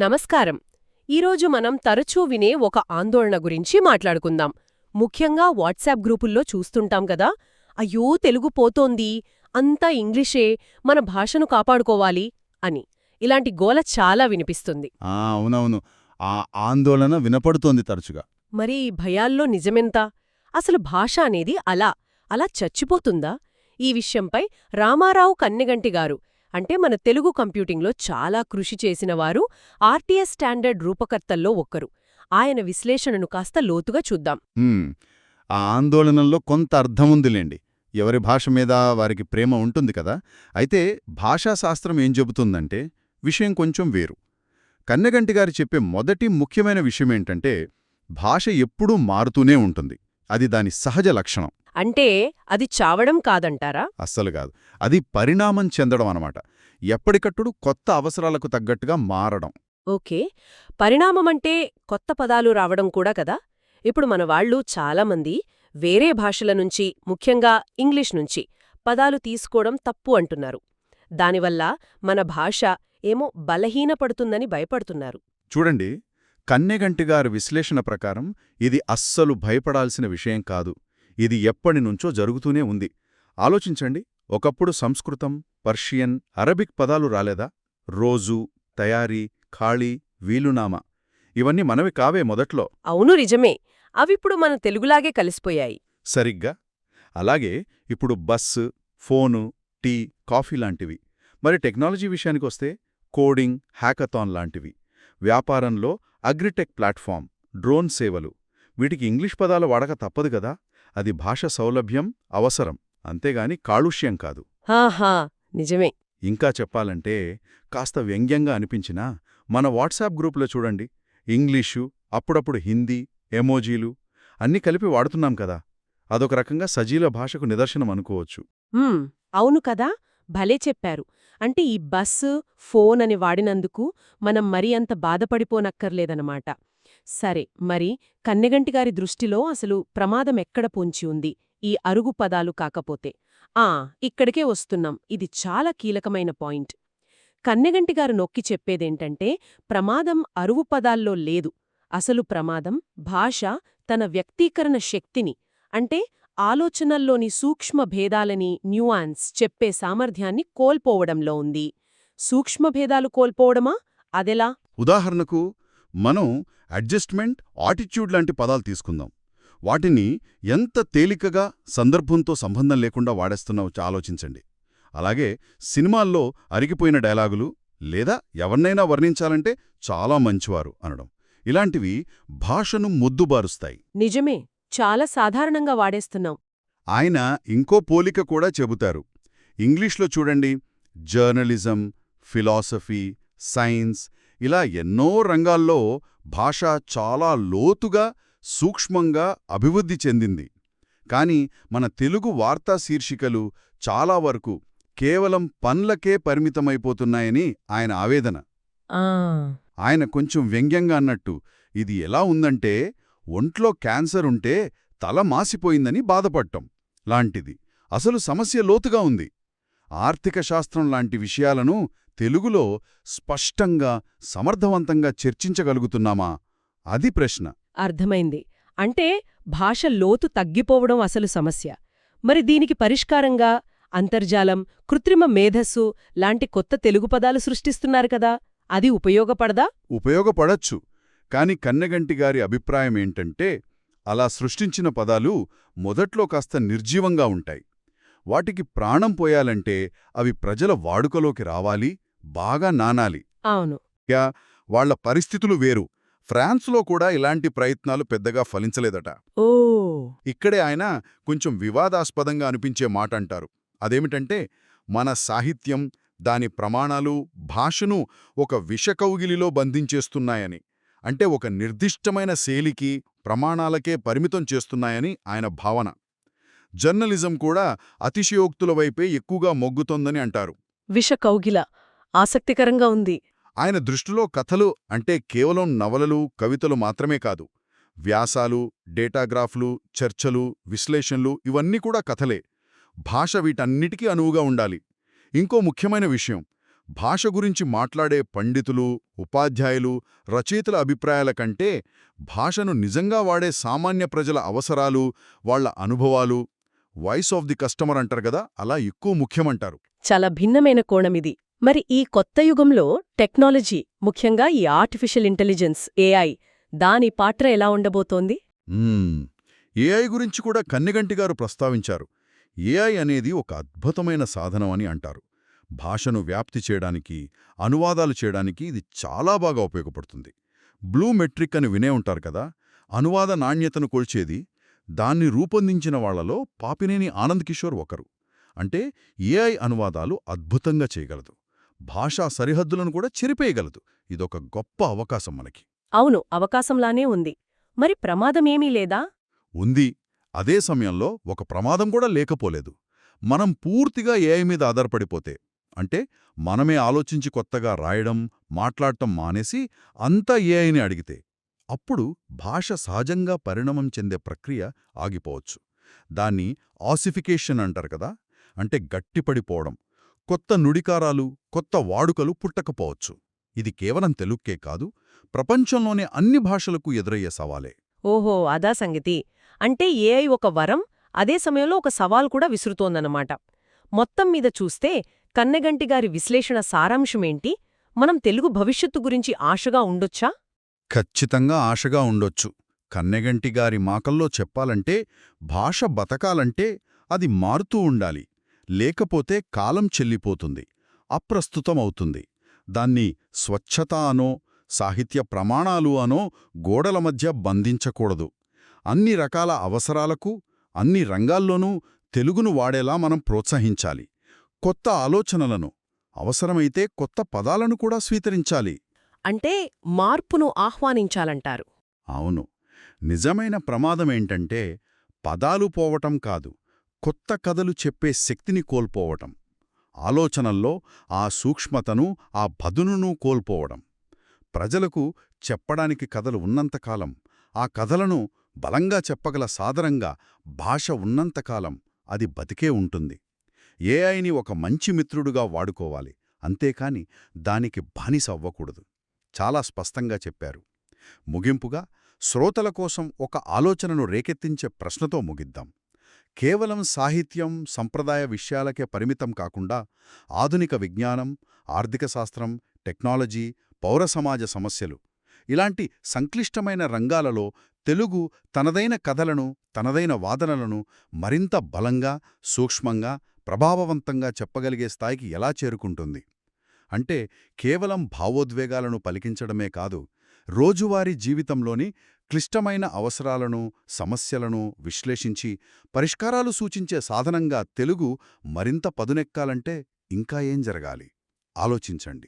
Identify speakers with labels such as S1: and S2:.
S1: నమస్కారం. ఈరోజు మనం తరచూ వినే ఒక ఆందోళన గురించి మాట్లాడుకుందాం. ముఖ్యంగా వాట్సాప్ గ్రూపుల్లో చూస్తుంటాం కదా? అయ్యో తెలుగు పోతోంది. అంతా ఇంగ్లీషే. మన భాషను కాపాడుకోవాలి అని. ఇలాంటి గోల చాలా వినిపిస్తుంది.
S2: ఆ అవునవును. ఆ ఆందోళన వినపడుతోంది తరచుగా.
S1: మరి ఈ భయాల్లో నిజమెంత? అసలు భాష అనేది అలా అలా చచ్చిపోతుందా? ఈ విషయంపై రామారావు కన్నెగంటి గారు అంటే మన తెలుగు కంప్యూటింగ్లో చాలా కృషి చేసినవారు ఆర్టీఎస్ స్టాండర్డ్ రూపకర్తల్లో ఒక్కరు ఆయన విశ్లేషణను కాస్త లోతుగా చూద్దాం.
S2: ఆ ఆందోళనలో కొంత అర్థముందిలేండి ఎవరి భాష మీద వారికి ప్రేమ ఉంటుంది కదా? అయితే భాషాశాస్త్రం ఏం చెబుతుందంటే విషయం కొంచెం వేరు. కన్నెగంటి గారు చెప్పే మొదటి ముఖ్యమైన విషయమేంటంటే భాష ఎప్పుడూ మారుతూనే ఉంటుంది. అది దాని సహజ లక్షణం.
S1: అంటే అది చావడం కాదంటారా?
S2: అస్సలు కాదు. అది పరిణామం చెందడం అనమాట ఎప్పటికప్పుడు కొత్త అవసరాలకు తగ్గట్టుగా మారడం.
S1: ఓకే. పరిణామమంటే కొత్త పదాలు రావడం కూడా కదా? ఇప్పుడు మన వాళ్ళు చాలామంది వేరే భాషల నుంచి ముఖ్యంగా ఇంగ్లీష్ నుంచి పదాలు తీసుకోవడం తప్పు అంటున్నారు. దానివల్ల మన భాష ఏమో బలహీనపడుతుందని భయపడుతున్నారు.
S2: చూడండి కన్నెగంటి గారి విశ్లేషణ ప్రకారం ఇది అస్సలు భయపడాల్సిన విషయం కాదు. ఇది ఎప్పటినుంచో జరుగుతూనే ఉంది. ఆలోచించండి ఒకప్పుడు సంస్కృతం పర్షియన్ అరబిక్ పదాలు రాలేదా? రోజు తయారీ ఖాళీ వీలునామా. ఇవన్నీ మనవి కావే మొదట్లో.
S1: అవును నిజమే. అవిప్పుడు మన తెలుగులాగే కలిసిపోయాయి.
S2: సరిగ్గా? అలాగే ఇప్పుడు బస్సు ఫోను టీ కాఫీ లాంటివి. మరి టెక్నాలజీ విషయానికొస్తే కోడింగ్ హ్యాకథాన్ లాంటివి. వ్యాపారంలో అగ్రిటెక్ ప్లాట్ఫామ్ డ్రోన్ సేవలు. వీటికి ఇంగ్లీష్ పదాల వాడక తప్పదు కదా? అది భాష సౌలభ్యం అవసరం. అంతేగాని కాలుష్యం కాదు.
S1: హాహా నిజమే.
S2: ఇంకా చెప్పాలంటే కాస్త వ్యంగ్యంగా అనిపించినా మన వాట్సాప్ గ్రూపులో చూడండి. ఇంగ్లీషు అప్పుడప్పుడు హిందీ ఎమోజీలు అన్నీ కలిపి వాడుతున్నాం కదా. అదొక రకంగా సజీల భాషకు నిదర్శనం అనుకోవచ్చు.
S1: అవును కదా! భలే చెప్పారు. అంటే ఈ బస్సు ఫోన్ అని వాడినందుకు మనం మరీ అంత బాధపడిపోనక్కర్లేదనమాట సరే మరి కన్నెగంటిగారి దృష్టిలో అసలు ప్రమాదం ఎక్కడ పొంచి ఉంది? ఈ అరుగు పదాలు కాకపోతే. ఆ ఇక్కడికే వస్తున్నాం. ఇది చాలా కీలకమైన పాయింట్. కన్నెగంటిగారు నొక్కి చెప్పేదేంటంటే ప్రమాదం అరువు పదాల్లో లేదు. అసలు ప్రమాదం భాష తన వ్యక్తీకరణ శక్తిని అంటే ఆలోచనల్లోని సూక్ష్మ భేదాలని న్యూయాన్స్ చెప్పే సామర్థ్యాన్ని కోల్పోవడంలో ఉంది. సూక్ష్మభేదాలు కోల్పోవడమా? అదెలా?
S2: ఉదాహరణకు మనం అడ్జస్ట్మెంట్ ఆటిట్యూడ్ లాంటి పదాలు తీసుకుందాం. వాటిని ఎంత తేలికగా సందర్భంతో సంబంధం లేకుండా వాడేస్తున్నావో ఆలోచించండి. అలాగే సినిమాల్లో అరిగిపోయిన డైలాగులు లేదా ఎవరినైనా వర్ణించాలంటే చాలా మంచివారు అనడం. ఇలాంటివి భాషను ముద్దుబారుస్తాయి.
S1: నిజమే చాలా సాధారణంగా వాడేస్తున్నాం.
S2: ఆయన ఇంకో పోలిక కూడా చెబుతారు. ఇంగ్లీష్లో చూడండి జర్నలిజం ఫిలాసఫీ సైన్స్ ఇలా ఎన్నో రంగాల్లో భాష చాలా లోతుగా సూక్ష్మంగా అభివృద్ధి చెందింది. కాని మన తెలుగు వార్తా శీర్షికలు చాలా వరకు కేవలం పన్లకే పరిమితమైపోతున్నాయని ఆయన ఆవేదన. ఆయన కొంచెం వ్యంగ్యంగా అన్నట్టు ఇది ఎలా ఉందంటే ఒంట్లో క్యాన్సర్ ఉంటే తల మాసిపోయిందని బాధపడటం లాంటిది. అసలు సమస్య లోతుగా ఉంది. ఆర్థిక శాస్త్రం లాంటి విషయాలను తెలుగులో స్పష్టంగా సమర్థవంతంగా చర్చించగలుగుతున్నామా? అది ప్రశ్న.
S1: అర్థమైంది. అంటే భాష లోతు తగ్గిపోవడం అసలు సమస్య. మరి దీనికి పరిష్కారంగా అంతర్జాలం కృత్రిమ మేధస్సు లాంటి కొత్త తెలుగు పదాలు సృష్టిస్తున్నారు కదా? అది ఉపయోగపడదా?
S2: ఉపయోగపడచ్చు. కాని కన్నెగంటి గారి అభిప్రాయం ఏంటంటే అలా సృష్టించిన పదాలు మొదట్లో కాస్త నిర్జీవంగా ఉంటాయి. వాటికి ప్రాణం పోయాలంటే అవి ప్రజల వాడుకలోకి రావాలి బాగా నానాలి.
S1: అవును.
S2: వాళ్ళ పరిస్థితులు వేరు. ఫ్రాన్స్లో కూడా ఇలాంటి ప్రయత్నాలు పెద్దగా ఫలించలేదట.
S1: ఓ!
S2: ఇక్కడే ఆయన కొంచెం వివాదాస్పదంగా అనిపించే మాట అంటారు అదేమిటంటే మన సాహిత్యం దాని ప్రమాణాలు భాషను ఒక విషకౌగిలిలో బంధించేస్తున్నాయని అంటే ఒక నిర్దిష్టమైన శైలికి ప్రమాణాలకే పరిమితం చేస్తున్నాయని ఆయన భావన. జర్నలిజం కూడా అతిశయోక్తుల వైపే ఎక్కువగా మొగ్గుతోందని అంటారు.
S1: విష కౌగిల ఆసక్తికరంగా ఉంది.
S2: ఆయన దృష్టిలో కథలు అంటే కేవలం నవలలు కవితలు మాత్రమే కాదు. వ్యాసాలు డేటాగ్రాఫ్లు చర్చలు విశ్లేషణలు ఇవన్నీ కూడా కథలే. భాష వీటన్నిటికీ అనువుగా ఉండాలి. ఇంకో ముఖ్యమైన విషయం భాష గురించి మాట్లాడే పండితులు ఉపాధ్యాయులు రచయితల అభిప్రాయాల కంటే భాషను నిజంగా వాడే సామాన్య ప్రజల అవసరాలు వాళ్ళ అనుభవాలు వాయిస్ ఆఫ్ ది కస్టమర్ అంటారు కదా అలా ఎక్కువ ముఖ్యమంటారు.
S1: చాలా భిన్నమైన కోణమిది మరి ఈ కొత్త యుగంలో టెక్నాలజీ ముఖ్యంగా ఈ ఆర్టిఫిషియల్ ఇంటెలిజెన్స్ ఏఐ దాని పాత్ర ఎలా ఉండబోతోంది.
S2: ఏఐ గురించి కూడా కన్నెగంటి గారు ప్రస్తావించారు. ఏఐ అనేది ఒక అద్భుతమైన సాధనం అని అంటారు. భాషను వ్యాప్తి చేయడానికి అనువాదాలు చేయడానికి ఇది చాలా బాగా ఉపయోగపడుతుంది. బ్లూ మెట్రిక్ అని వినే ఉంటారు కదా అనువాద నాణ్యతను కొల్చేది దాన్ని రూపొందించిన వాళ్ళలో పాపినేని ఆనంద్ కిషోర్ ఒకరు. అంటే ఏఐ అనువాదాలు అద్భుతంగా చేయగలదు. భాషా సరిహద్దులను కూడా చెరిపేయగలదు. ఇదొక గొప్ప అవకాశం మనకి.
S1: అవును అవకాశంలానే ఉంది. మరి ప్రమాదమేమీ లేదా?
S2: ఉంది. అదే సమయంలో ఒక ప్రమాదం కూడా లేకపోలేదు. మనం పూర్తిగా ఏఐ మీద ఆధారపడిపోతే అంటే మనమే ఆలోచించి కొత్తగా రాయడం మాట్లాడటం మానేసి అంతా ఏఐని అడిగితే అప్పుడు భాష సహజంగా పరిణామం చెందే ప్రక్రియ ఆగిపోవచ్చు. దాన్ని ఆసిఫికేషన్ అంటారు కదా? అంటే గట్టిపడిపోవడం. కొత్త నుడికారాలు కొత్త వాడుకలు పుట్టకపోవచ్చు. ఇది కేవలం తెలుగుకే కాదు ప్రపంచంలోనే అన్ని భాషలకు ఎదురయ్యే సవాలే.
S1: ఓహో! అదా సంగతి. అంటే ఏఐ ఒక వరం అదే సమయంలో ఒక సవాల్ కూడా విసురుతోందన్నమాట. మొత్తం మీద చూస్తే కన్నెగంటిగారి విశ్లేషణ సారాంశమేంటి? మనం తెలుగు భవిష్యత్తు గురించి ఆశగా ఉండొచ్చా?
S2: ఖచ్చితంగా ఆశగా ఉండొచ్చు. కన్నెగంటి గారి మాకల్లో చెప్పాలంటే భాష బతకాలంటే అది మారుతూ ఉండాలి. లేకపోతే కాలం చెల్లిపోతుంది. అప్రస్తుతమవుతుంది దాన్ని స్వచ్ఛత అనో సాహిత్య ప్రమాణాలు అనో గోడల మధ్య బంధించకూడదు. అన్ని రకాల అవసరాలకు అన్ని రంగాల్లోనూ తెలుగును వాడేలా మనం ప్రోత్సహించాలి. కొత్త ఆలోచనలను అవసరమైతే కొత్త పదాలను కూడా స్వీకరించాలి.
S1: అంటే మార్పును ఆహ్వానించాలంటారు.
S2: అవును. నిజమైన ప్రమాదమేంటంటే పదాలు పోవటం కాదు కొత్త కథలు చెప్పే శక్తిని కోల్పోవటం. ఆలోచనల్లో ఆ సూక్ష్మతను ఆ పదునును కోల్పోవడం. ప్రజలకు చెప్పడానికి కథలు ఉన్నంతకాలం ఆ కథలను బలంగా చెప్పగల సాదరంగా భాష ఉన్నంతకాలం అది బతికే ఉంటుంది. ఏఐని ఒక మంచి మిత్రుడుగా వాడుకోవాలి అంతేకాని దానికి బానిస అవ్వకూడదు. చాలా స్పష్టంగా చెప్పారు. ముగింపుగా శ్రోతల కోసం ఒక ఆలోచనను రేకెత్తించే ప్రశ్నతో ముగిద్దాం. కేవలం సాహిత్యం సంప్రదాయ విషయాలకే పరిమితం కాకుండా ఆధునిక విజ్ఞానం ఆర్థిక శాస్త్రం టెక్నాలజీ పౌర సమాజ సమస్యలు ఇలాంటి సంక్లిష్టమైన రంగాలలో తెలుగు తనదైన కథలను తనదైన వాదనలను మరింత బలంగా సూక్ష్మంగా ప్రభావవంతంగా చెప్పగలిగే స్థాయికి ఎలా చేరుకుంటుంది? అంటే కేవలం భావోద్వేగాలను పలికించడమే కాదు రోజువారీ జీవితంలోని క్లిష్టమైన అవసరాలను సమస్యలను విశ్లేషించి పరిష్కారాలు సూచించే సాధనంగా తెలుగు మరింత పదునెక్కాలంటే ఇంకా ఏం జరగాలి? ఆలోచించండి.